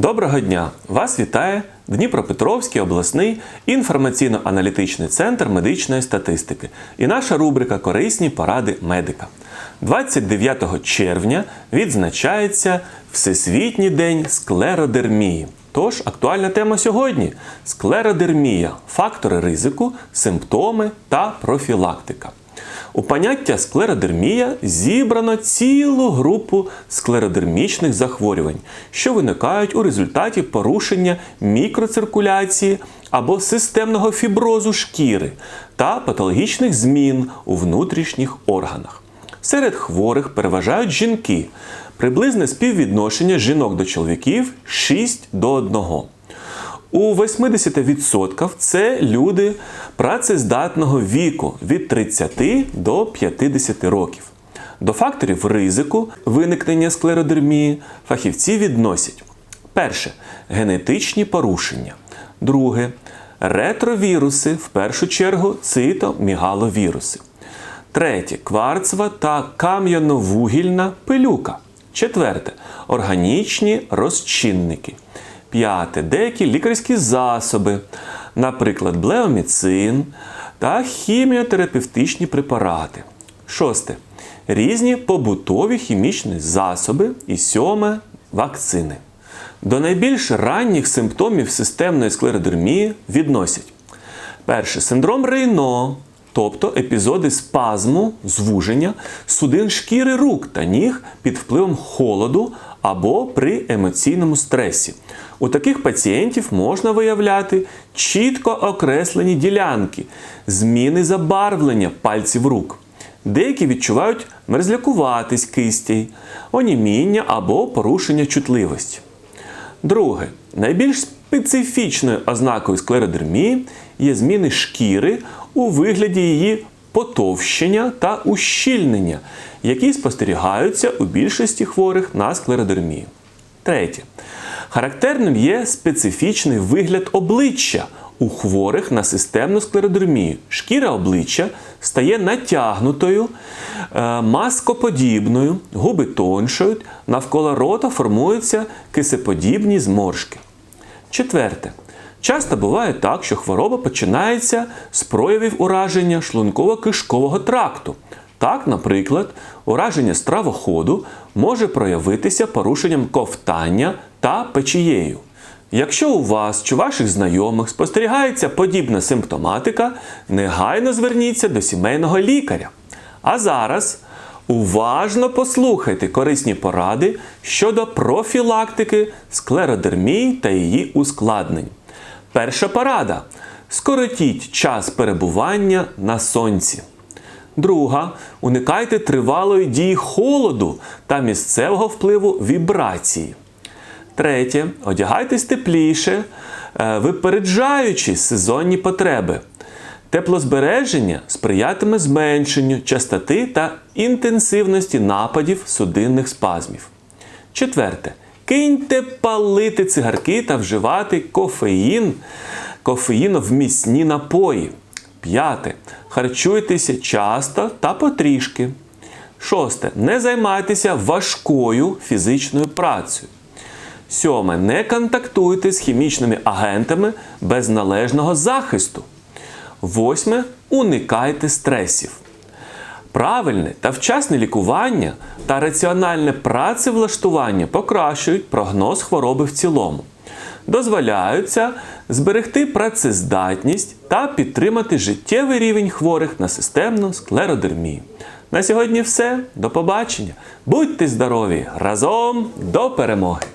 Доброго дня! Вас вітає Дніпропетровський обласний інформаційно-аналітичний центр медичної статистики і наша рубрика Корисні поради медика. 29 червня відзначається Всесвітній день склеродермії. Тож актуальна тема сьогодні склеродермія, фактори ризику, симптоми та профілактика. У поняття склеродермія зібрано цілу групу склеродермічних захворювань, що виникають у результаті порушення мікроциркуляції або системного фіброзу шкіри та патологічних змін у внутрішніх органах. Серед хворих переважають жінки. Приблизне співвідношення жінок до чоловіків 6 до 1. У 80% це люди працездатного віку від 30 до 50 років. До факторів ризику виникнення склеродермії фахівці відносять перше генетичні порушення, друге ретровіруси, в першу чергу цитомігаловіруси. Третє кварцева та кам'яновугільна пилюка. Четверте органічні розчинники. П'яте деякі лікарські засоби, наприклад, блеоміцин та хіміотерапевтичні препарати. Шосте. Різні побутові хімічні засоби. І сьоме вакцини. До найбільш ранніх симптомів системної склеродермії відносять перше синдром Рейно, тобто епізоди спазму, звуження судин шкіри рук та ніг під впливом холоду або при емоційному стресі. У таких пацієнтів можна виявляти чітко окреслені ділянки, зміни забарвлення пальців рук. Деякі відчувають мерзлякуватись кистей, оніміння або порушення чутливості. Друге, найбільш специфічною ознакою склеродермії є зміни шкіри у вигляді її потовщення та ущільнення, які спостерігаються у більшості хворих на склеродермію. Третє. Характерним є специфічний вигляд обличчя у хворих на системну склеродермію. Шкіра обличчя стає натягнутою, е, маскоподібною, губи тоншають, навколо рота формуються кисеподібні зморшки. Четверте. Часто буває так, що хвороба починається з проявів ураження шлунково-кишкового тракту. Так, наприклад, ураження стравоходу може проявитися порушенням ковтання та печією. Якщо у вас чи ваших знайомих спостерігається подібна симптоматика, негайно зверніться до сімейного лікаря. А зараз уважно послухайте корисні поради щодо профілактики склеродермії та її ускладнень. Перша порада. Скоротіть час перебування на сонці. Друга. Уникайте тривалої дії холоду та місцевого впливу вібрації. Третє. Одягайтесь тепліше, е, випереджаючи сезонні потреби. Теплозбереження сприятиме зменшенню частоти та інтенсивності нападів судинних спазмів. Четверте. Киньте палити цигарки та вживати кофеїн, кофеїновмісні напої. П'яте. Харчуйтеся часто та потрішки. Шосте. Не займайтеся важкою фізичною працею. Сьоме. Не контактуйте з хімічними агентами без належного захисту. Восьме. Уникайте стресів. Правильне та вчасне лікування та раціональне працевлаштування покращують прогноз хвороби в цілому. Дозволяються зберегти працездатність та підтримати життєвий рівень хворих на системну склеродермію. На сьогодні все. До побачення. Будьте здорові! Разом до перемоги!